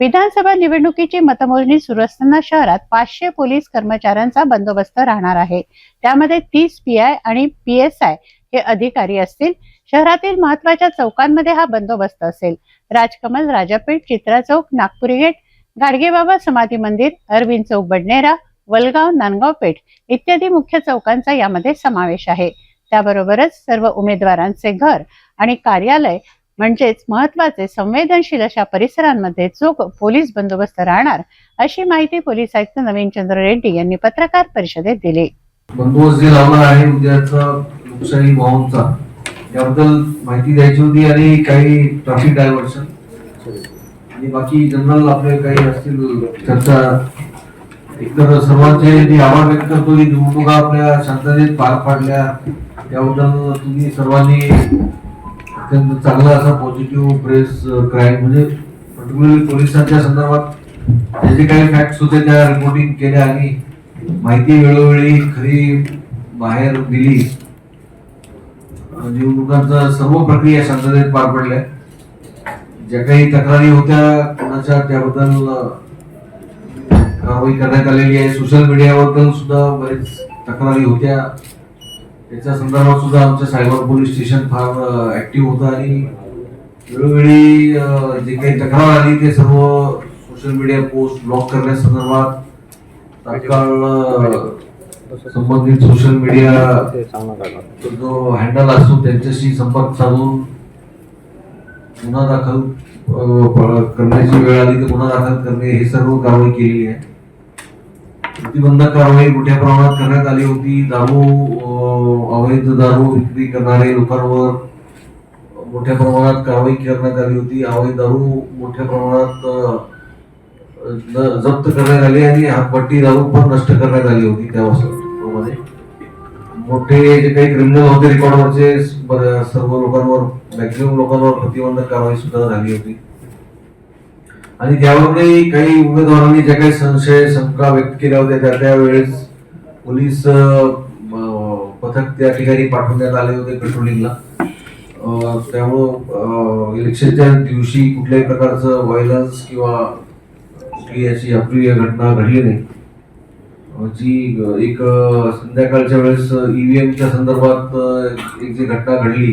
विधानसभा निवडणुकीची मतमोजणी सुरू असताना शहरात पाचशे पोलीस कर्मचाऱ्यांचा बंदोबस्त राहणार आहे. त्यामध्ये तीस पी आय आणि पी एस आय हे अधिकारी असतील. शहरातील महत्त्वाच्या चौकांमध्ये हा बंदोबस्त असेल. राजकमल राजापेठ चित्रा चौक नागपुरी गेट गाडगेबाबा समाधी मंदिर अरविंद चौक बडनेरा वलगाव नांदगाव पेठ इत्यादी मुख्य चौकांचा यामध्ये समावेश आहे. त्याबरोबरच सर्व उमेदवारांचे घर आणि कार्यालय म्हणजेच महत्त्वाचे संवेदनशील अशा परिसरांमध्ये चोख पोलीस बंदोबस्त राहणार अशी माहिती पोलीस आयुक्त नवीन चंद्र रेड्डी यांनी पत्रकार परिषदेत दिली. बंदोबस्त जे लावला आहे उद्याचा लोकशाही महोत्सव याबद्दल माहिती द्यायची होती आणि काही ट्रॅफिक डायव्हर्शन आणि बाकी जनरल आपले काही असतील चर्चा. एकतर सर्वांचे मी आभार व्यक्त करतो की निवडणुका आपल्या शांततेत पार पाडल्या. त्याबद्दल तुम्ही सर्वांनी त्यांना चांगला असा पॉझिटिव्ह प्रेस क्राईम म्हणजे पर्टिक्युलरली पोलिसांच्या संदर्भात त्याचे काही फॅक्ट्स होते त्या रिपोर्टिंग केल्या आणि माहिती वेळोवेळी खरी बाहेर दिली निवडणुकांचा सर्व प्रक्रिया शांततेत पार पडल्या. ज्या काही तक्रारी होत्या कोणाच्या त्याबद्दल कारवाई करण्यात आलेली आहे. सोशल मीडियाबद्दल सुद्धा बरेच तक्रारी होत्या. त्याच्या संदर्भात सुद्धा आमचं सायबर पोलीस स्टेशन फार ऍक्टिव्ह होतं आणि वेळोवेळी जे काही तक्रार आली ते सर्व सोशल मीडिया पोस्ट ब्लॉक करण्यासंदर्भात तात्काळ संबंधित सोशल मीडिया जो हँडल असतो त्यांच्याशी संपर्क साधून गुन्हा दाखल करण्याची वेळ आली तर गुन्हा दाखल करणे हे सर्व कारवाई केली आहे. प्रतिबंधक कारवाई मोठ्या प्रमाणात करण्यात आली होती. दारू अवैध दारू विक्री करणारे लोकांवर मोठ्या प्रमाणात कारवाई करण्यात आली होती. अवैध दारू मोठ्या प्रमाणात जप्त करण्यात आली आणि हातपट्टी दारू पण नष्ट करण्यात आली होती त्या मध्ये मोठे जे काही क्रिमिनल होते रेकॉर्डवरचे सर्व लोकांवर मॅक्झिमम लोकांवर प्रतिबंधक कारवाई सुद्धा झाली होती. आणि त्यावरही काही उमेदवारांनी ज्या काही संशय शंका व्यक्त केल्या होत्या त्या त्यावेळेस पोलीस पथक त्या ठिकाणी पाठवण्यात आले होते पेट्रोलिंगला त्यामुळं इलेक्शनच्या दिवशी कुठल्याही प्रकारचं व्हायलन्स किंवा कुठली अशी अप्रिय घटना घडली नाही. जी एक संध्याकाळच्या वेळेस ईव्हीएमच्या संदर्भात एक जी घटना घडली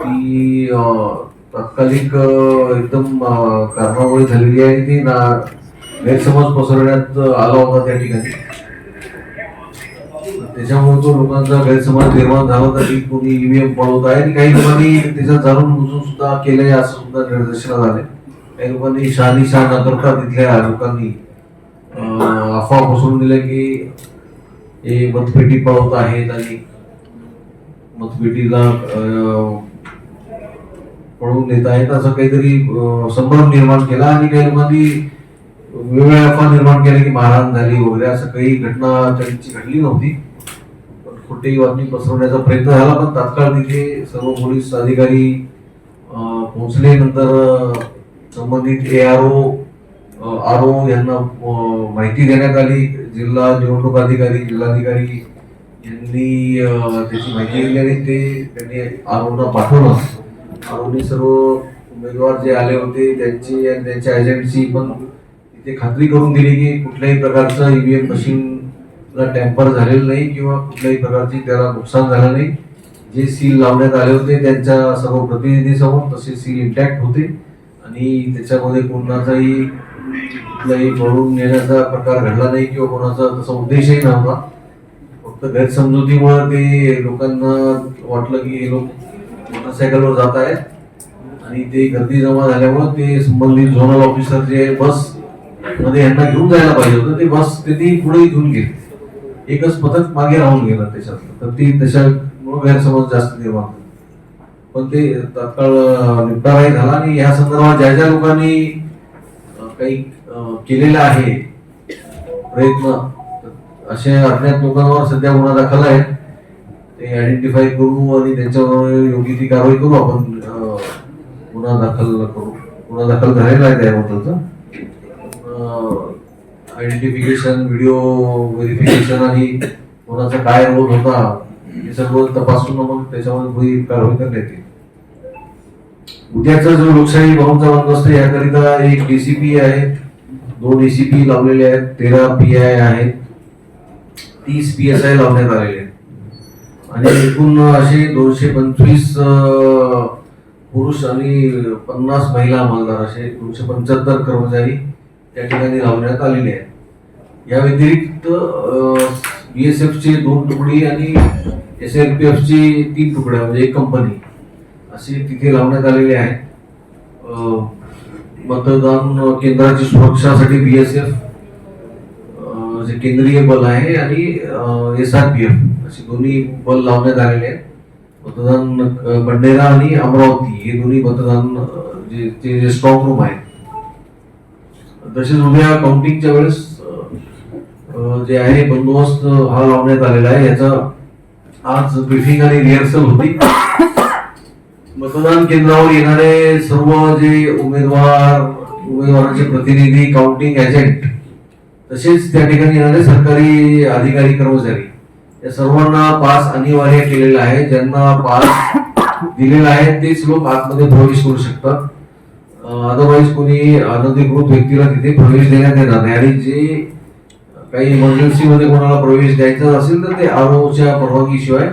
ती तात्कालिक एकदम कारणामुळे झालेली आहे ती ना गैरसमज पसरवण्यात आला होता त्या ठिकाणी. त्याच्यामुळे तो लोकांचा गैरसमज निर्माण झाला होता की कोणी ईव्हीएम पळवत आहे आणि काही लोकांनी त्याच्यात जाणून बुजून सुद्धा केलंय असं सुद्धा निदर्शनात आले काही लोकांनी शहानिशा न करता तिथल्या लोकांनी अफवा पसरून दिल्या की हे मतपेटी पळवत आहेत आणि मतपेटीला पळवून देत आहेत असं काहीतरी संभ्रम निर्माण केला आणि काही लोकांनी वेगवेगळ्या अफवा निर्माण केल्या की मारहाण झाली वगैरे असं काही घटना त्यांची घडली नव्हती. पण खोटी बातमी पसरवण्याचा प्रयत्न झाला पण तात्काळ तिथे सर्व पोलीस अधिकारी पोहोचले. नंतर संबंधित A R O R O यांना माहिती देण्यात आली. जिल्हा निवडणूक अधिकारी जिल्हाधिकारी यांनी त्याची माहिती दिली आणि ते त्यांनी आर ओना पाठवलं. आर सर्व उमेदवार जे आले होते त्यांची आणि त्यांच्या एजंटची पण तिथे खात्री करून दिली की कुठल्याही प्रकारचं ईव्हीएम मशीनला टॅम्पर झालेलं नाही किंवा कुठल्याही प्रकारची त्याला नुकसान झालं नाही. जे सील लावण्यात आले होते त्यांच्या सर्व प्रतिनिधीसमोर तसे सील इंटॅक्ट होते. आणि त्याच्यामध्ये कोणाचाही कुठलाही पळून नेण्याचा प्रकार घडला नाही किंवा कोणाचा तसा उद्देशही नव्हता. फक्त गैरसमजुतीमुळे ते लोकांना वाटलं की हे लोक मोटरसायकलवर जात आहेत आणि ते गर्दी जमा झाल्यामुळे ते संबंधित झोनल ऑफिसर जे बसमध्ये यांना घेऊन जायला पाहिजे होतं ते बस त्यांनी पुढे घेऊन गेले. एकच पथक मागे राहून गेलं त्याच्यातलं. तर ती त्याच्यामुळे गैरसमज जास्त निर्माण पण ते तात्काळ निपटाराही झाला आणि या संदर्भात ज्या ज्या लोकांनी काही केलेलं केलेला आहे प्रयत्न असे अज्ञात लोकांवर सध्या गुन्हा दाखल आहे. ते आयडेंटिफाय करू आणि त्यांच्यावर योग्य ती कारवाई करू आपण गुन्हा दाखल करू. गुन्हा दाखल झालेला आहे त्याबद्दलचा. आयडेंटिफिकेशन व्हिडिओ व्हेरिफिकेशन आणि कोणाचा काय रोल होता हे सर्व तपासून मग त्याच्यामध्ये पुढे कारवाई करण्यात येईल उद्याचा जो लोकशाही भाऊंचा बंदोबस्त आहे, याकरिता एक डीसीपी आहे दोन एसीपी लावलेले आहेत तेरा पी आय आहेत तीस पी एस आय लावण्यात आलेले आहेत. आणि एकूण असे दोनशे पंचवीस पुरुष आणि पन्नास महिला अंमलदार असे दोनशे पंच्याहत्तर कर्मचारी त्या ठिकाणी लावण्यात आलेले आहेत. या व्यतिरिक्त बी एस एफचे दोन तुकडी आणि एस एल पी एफची तीन तुकड्या म्हणजे एक कंपनी असे तिथे लावण्यात आलेले आहेत. मतदान केंद्राची सुरक्षासाठी बी एस एफ म्हणजे केंद्रीय बल आहे आणि एस आर पी एफ असे दोन्ही बल लावण्यात आलेले आहेत. मतदान बंडेरा आणि अमरावती हे दोन्ही मतदान जे ते जे स्ट्रॉंग रूम आहेत. तसेच उद्या काउंटिंगच्या वेळेस जे आहे बंदोबस्त हा लावण्यात आलेला आहे. याचा आज ब्रिफिंग आणि रिहर्सल होती. मतदान केंद्रावर येणारे सर्व जे उमेदवार उमेदवारांचे प्रतिनिधी काउंटिंग एजंट तसेच त्या ठिकाणी येणारे सरकारी अधिकारी कर्मचारी या सर्वांना पास अनिवार्य केलेला आहे. ज्यांना पास दिलेला आहे तेच लोक आतमध्ये प्रवेश करू शकतात. अदरवाईज कोणी अनधिकृत व्यक्तीला तिथे प्रवेश देण्यात येणार नाही. आणि जे काही इमर्जन्सीमध्ये कोणाला प्रवेश द्यायचा असेल तर ते आरोच्या परवानगीशिवाय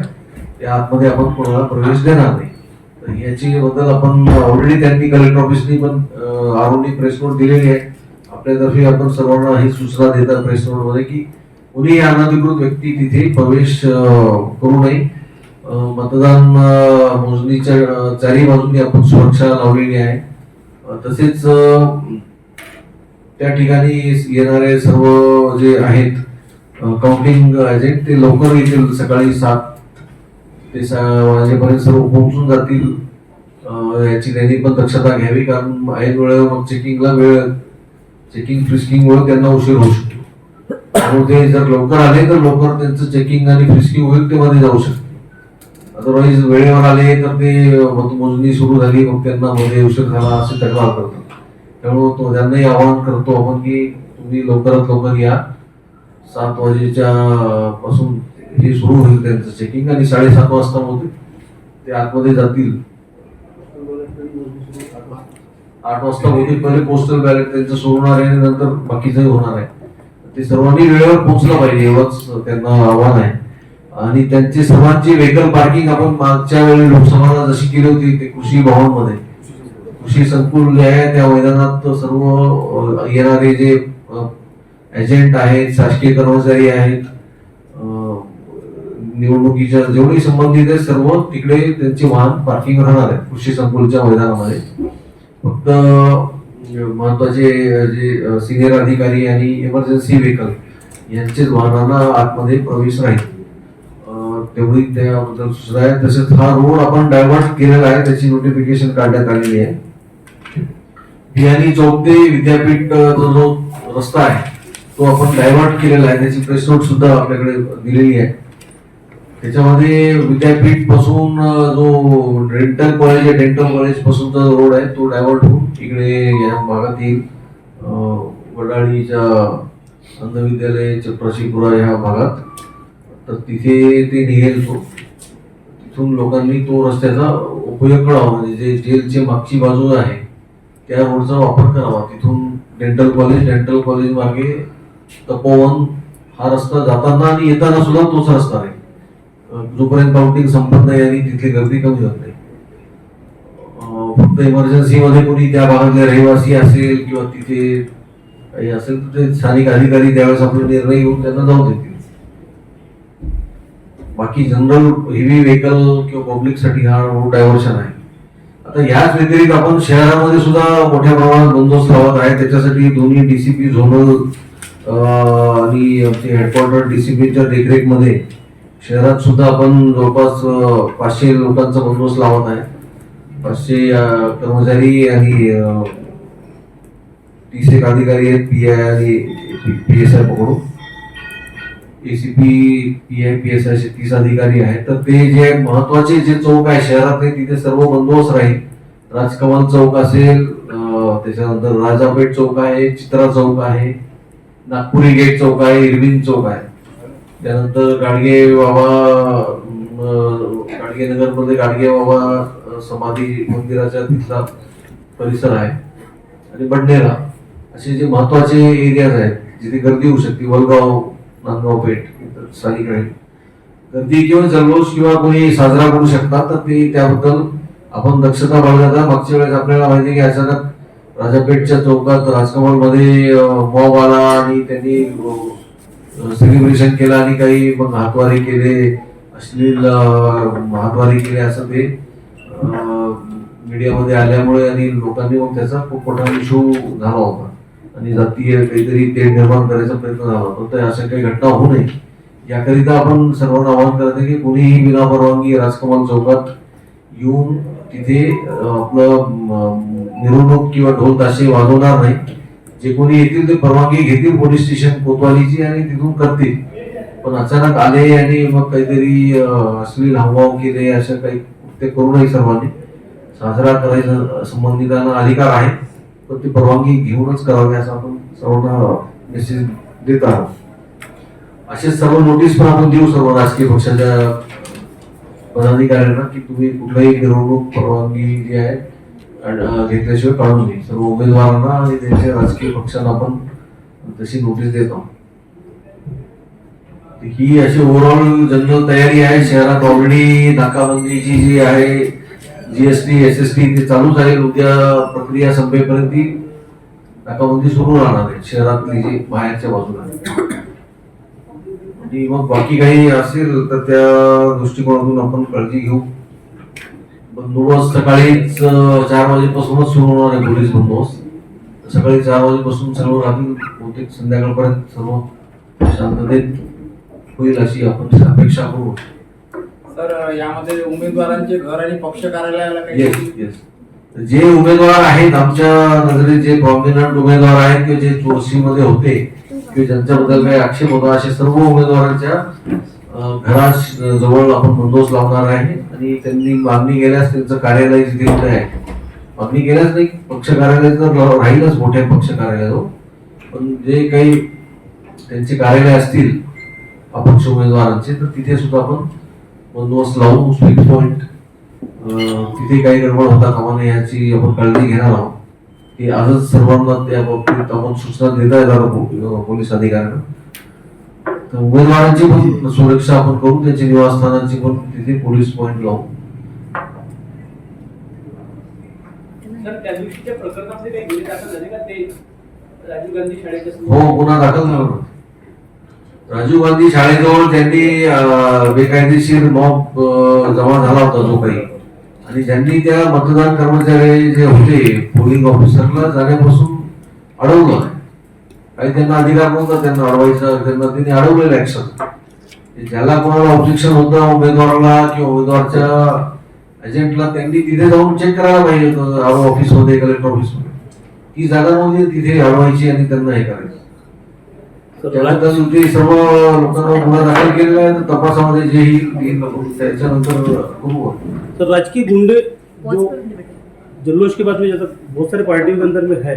त्या आतमध्ये आपण कोणाला प्रवेश देणार नाही. तर याची बद्दल आपण ऑलरेडी त्यांनी कलेक्टर ऑफिसनी पण आरोनी प्रेस नोट दिलेली आहे. आपल्यातर्फे आपण सर्वांना ही सूचना देतात प्रेस मध्ये की कोणी अनधिकृत व्यक्ती तिथे प्रवेश करू नये. मतदान मोजणीच्या चारही बाजूनी आपण सुरक्षा लावलेली आहे. तसेच त्या ठिकाणी येणारे सर्व जे आहेत काउंटिंग एजंट ते लवकर येतील सकाळी सात ते सा वाजेपर्यंत सर्व पोहोचून जातील. याची त्यांनी पण दक्षता घ्यावी कारण ऐन वेळेवर मग चेकिंगला वेळ चेकिंग फ्रिस्किंगमुळे त्यांना उशीर होऊ शकतो. त्यामुळे ते जर लवकर आले तर लवकर त्यांचं चेकिंग आणि फ्रिस्किंग होईल ते मध्ये जाऊ शकते. अदरवाईज वेळेवर आले तर ते मतमोजणी सुरू झाली मग त्यांना मध्ये उशीर झाला असे तक्रार करतात. त्यामुळे तो त्यांनाही आवाहन करतो आपण की तुम्ही लवकरात लवकर या. सात वाजेच्या पासून हे सुरू होईल त्यांचं चेकिंग आणि साडेसात वाजता मग ते आतमध्ये जातील. आठ वाजता होतील पहिले पोस्टल बॅलेट त्यांचं सुरू होणार आहे आणि नंतर बाकीचंही होणार आहे. ते सर्वांनी वेळेवर पोहोचलं पाहिजे एवढंच त्यांना आव्हान आहे. आणि त्यांची सर्वांची व्हेकल पार्किंग आपण मागच्या वेळी लोकसभाला जशी केली होती ते कृषी भवनमध्ये. कृषी संकुल जे आहे त्या मैदानात सर्व येणारे जे एजंट आहेत शासकीय कर्मचारी आहेत निवडणुकीच्या जेवढे संबंधित आहेत सर्व तिकडे त्यांचे वाहन पार्किंग राहणार आहे कृषी संकुलच्या मैदानामध्ये. फक्त महत्त्वाचे जे सिनियर अधिकारी आणि इमर्जन्सी व्हेकल यांचेच वाहनांना आतमध्ये प्रवेश राहील. तेवढी त्याबद्दल सूचना आहे. तसेच हा रोड आपण डायव्हर्ट केलेला आहे. त्याची नोटिफिकेशन काढण्यात आलेली आहे. बियाणी चौक ते विद्यापीठ जो जो रस्ता आहे तो आपण डायव्हर्ट केलेला आहे. त्याची प्रेस नोट सुद्धा आपल्याकडे दिलेली आहे. त्याच्यामध्ये विद्यापीठपासून जो डेंटल कॉलेज आहे डेंटल कॉलेज पासूनचा जो रोड आहे तो डायव्हर्ट होऊन इकडे या भागात येईल अ, वडाळीच्या अंधविद्यालय चपराशीपुरा ह्या भागात. तर तिथे ते निघेल तो. तिथून लोकांनी तो रस्त्याचा उपयोग करावा. म्हणजे जे जेलची मागची बाजू आहे त्या रोडचा वापर करावा. तिथून डेंटल कॉलेज डेंटल कॉलेज मार्गे तपोवन हा रस्ता जाताना आणि येताना सुद्धा तोच रस्ता आहे. जोपर्यंत काउंटिंग संपत नाही आणि तिथली गर्दी कमी होत नाही. फक्त इमर्जन्सी मध्ये कोणी त्या भागातले रहिवासी असेल किंवा तिथे काही असेल तर ते स्थानिक अधिकारी त्यावेळेस आपले निर्णय घेऊन त्यांना जाऊ देतील. बाकी जनरल हेवी व्हेकल किंवा पब्लिकसाठी हा रोड डायव्हर्शन आहे. आता याच व्यतिरिक्त आपण शहरामध्ये सुद्धा मोठ्या प्रमाणात बंदोबस्त लावत आहे. त्याच्यासाठी दोन्ही डीसीपी झोनल आणि आमचे हेडक्वार्टर डीसीपीच्या देखरेखमध्ये शहरात सुद्धा आपण जवळपास पाचशे लोकांचा बंदोबस्त लावत आहे. पाचशे कर्मचारी आणि तीस एक अधिकारी आहेत पी आय आणि पी एस आय पकडून. C P I P S I असे तीस अधिकारी आहेत. तर ते जे महत्त्वाचे जे चौक आहे शहरातले तिथे सर्व बंदोबस्त राहील. राजकमल चौक असेल त्याच्यानंतर राजापेठ चौक आहे चित्रा चौक आहे नागपुरी गेट चौक आहे इरविन चौक आहे. त्यानंतर गाडगे बाबा गाडगे नगरमध्ये गाडगे बाबा समाधी मंदिराच्या तिथला परिसर आहे. आणि बडनेरा असे जे महत्त्वाचे एरियाज आहेत जिथे गर्दी होऊ शकते वलगाव नांदगाव पेठ इतर गर्दी किंवा जल्लोष किंवा कोणी साजरा करू शकतात तर ते त्याबद्दल आपण दक्षता बाळगता. मागच्या वेळेस आपल्याला माहिती आहे की अचानक राजापेठच्या चौकात राजकमलमध्ये मॉब आला आणि त्यांनी सेलिब्रेशन केलं आणि काही मग हातवारी केले अश्लील अं, केले असं ते मीडियामध्ये आल्यामुळे आणि लोकांनी मग त्याचा खूप मोठा इशू झाला होता. आणि जातीय काहीतरी ते निर्माण करायचा प्रयत्न झाला होता. तर अशा काही घटना होऊ नये. याकरिता आपण सर्वांना आवाहन करते की कोणीही विनापरवानगी राजकमाल चौकात येऊन तिथे आपलं मिरवणूक किंवा ढोल ताशे वाजवणार नाही. जे कोणी येतील ते परवानगी घेतील पोलीस स्टेशन कोतवालीची आणि तिथून करतील. पण अचानक आले आणि मग काहीतरी अश्लील हावभाव केले असं काही ते करू नये सर्वांनी. साजरा करायचा संबंधितांना अधिकार आहे पण ती परवानगी घेऊनच करावी असं आपण सर्वांना मेसेज देत आहोत. असे सर्व नोटीस पण आपण देऊ सर्व राजकीय पक्षाच्या पदाधिकाऱ्यांना की तुम्ही कुठलाही मिरवणूक परवानगी जी आहे घेतल्याशिवाय काढून नये सर्व उमेदवारांना आणि त्यांच्या राजकीय पक्षांना आपण तशी नोटीस देत. आहोत ही अशी ओव्हरऑल जनरल तयारी आहे. शहरात ऑलरेडी नाकाबंदीची जी आहे जीएसटी एस एस टी ते चालूच आहे. उद्या प्रक्रिया संपेपर्यंत ती नाकाबंदी सुरू राहणार आहे. शहरातली जी बाहेरच्या बाजूला आणि मग बाकी काही असेल तर त्या दृष्टिकोनातून आपण काळजी घेऊ. बंदोबस्त सकाळीच चार वाजेपासूनच सुरू होणार आहे पोलीस बंदोबस्त. सकाळी चार वाजेपासून सर्व राहतील बहुतेक संध्याकाळपर्यंत सर्व शांततेत होईल अशी आपण अपेक्षा करू. तर यामध्ये उमेदवारांचे घर आणि पक्ष कार्यालयाला येस काही येस जे उमेदवार आहेत आमच्या नजरेत जे प्रॉमिनंट उमेदवार आहेत किंवा जे चोरशीमध्ये होते किंवा ज्यांच्याबद्दल काही आक्षेप होता असे सर्व उमेदवारांच्या अं, घरास जवळ आपण बंदोबस्त लावणार आहे आणि त्यांनी मागणी केल्यास त्यांचं कार्यालय जिथे कुठे आहे. मागणी केल्यास नाही पक्ष कार्यालय तर राहीलच मोठ्या पक्ष कार्यालयाजवळ हो. पण जे काही त्यांचे कार्यालय असतील अपक्ष उमेदवारांचे तर तिथे सुद्धा आपण बंदोबस्त लावून स्पीक पॉईंट तिथे काही गडबड होता कामा नये याची आपण काळजी घेणार आहोत. की आजच सर्वांना त्या बाबतीत आपण सूचना देता येणार पोलीस अधिकाऱ्यांना. उमेदवारांची पण सुरक्षा आपण करू त्यांच्या निवासस्थानांची पण तिथे पोलीस पॉईंट लावू. हो गुन्हा दाखल झाला. राजीव गांधी शाळेजवळ त्यांनी बेकायदेशीर मॉब जमा झाला होता जो काही. आणि ज्यांनी त्या मतदान कर्मचारी जे होते पोलिंग ऑफिसरला जाण्यापासून अडवलं. काही त्यांना अधिकार नव्हता त्यांना अडवायचा त्यांना त्यांनी अडवलेलं ऍक्शन ज्याला कोणाला ऑब्जेक्शन होतं उमेदवाराला किंवा उमेदवारच्या एजंटला त्यांनी तिथे जाऊन चेक करायला पाहिजे होतं आरो ऑफिसमध्ये कलेक्टर ऑफिसमध्ये ती जागा नव्हती तिथे अडवायची आणि त्यांना हे करायचं. त्यानंतर ते सर्व लोकांना गुन्हा दाखल केलेला आहे तर तपासामध्ये जे येईल त्याच्यानंतर करू आपण. तो राजकीय गुंडे जो जल्लोष के बाद में जैसा बहुत सारे पार्टियों के अंदर में है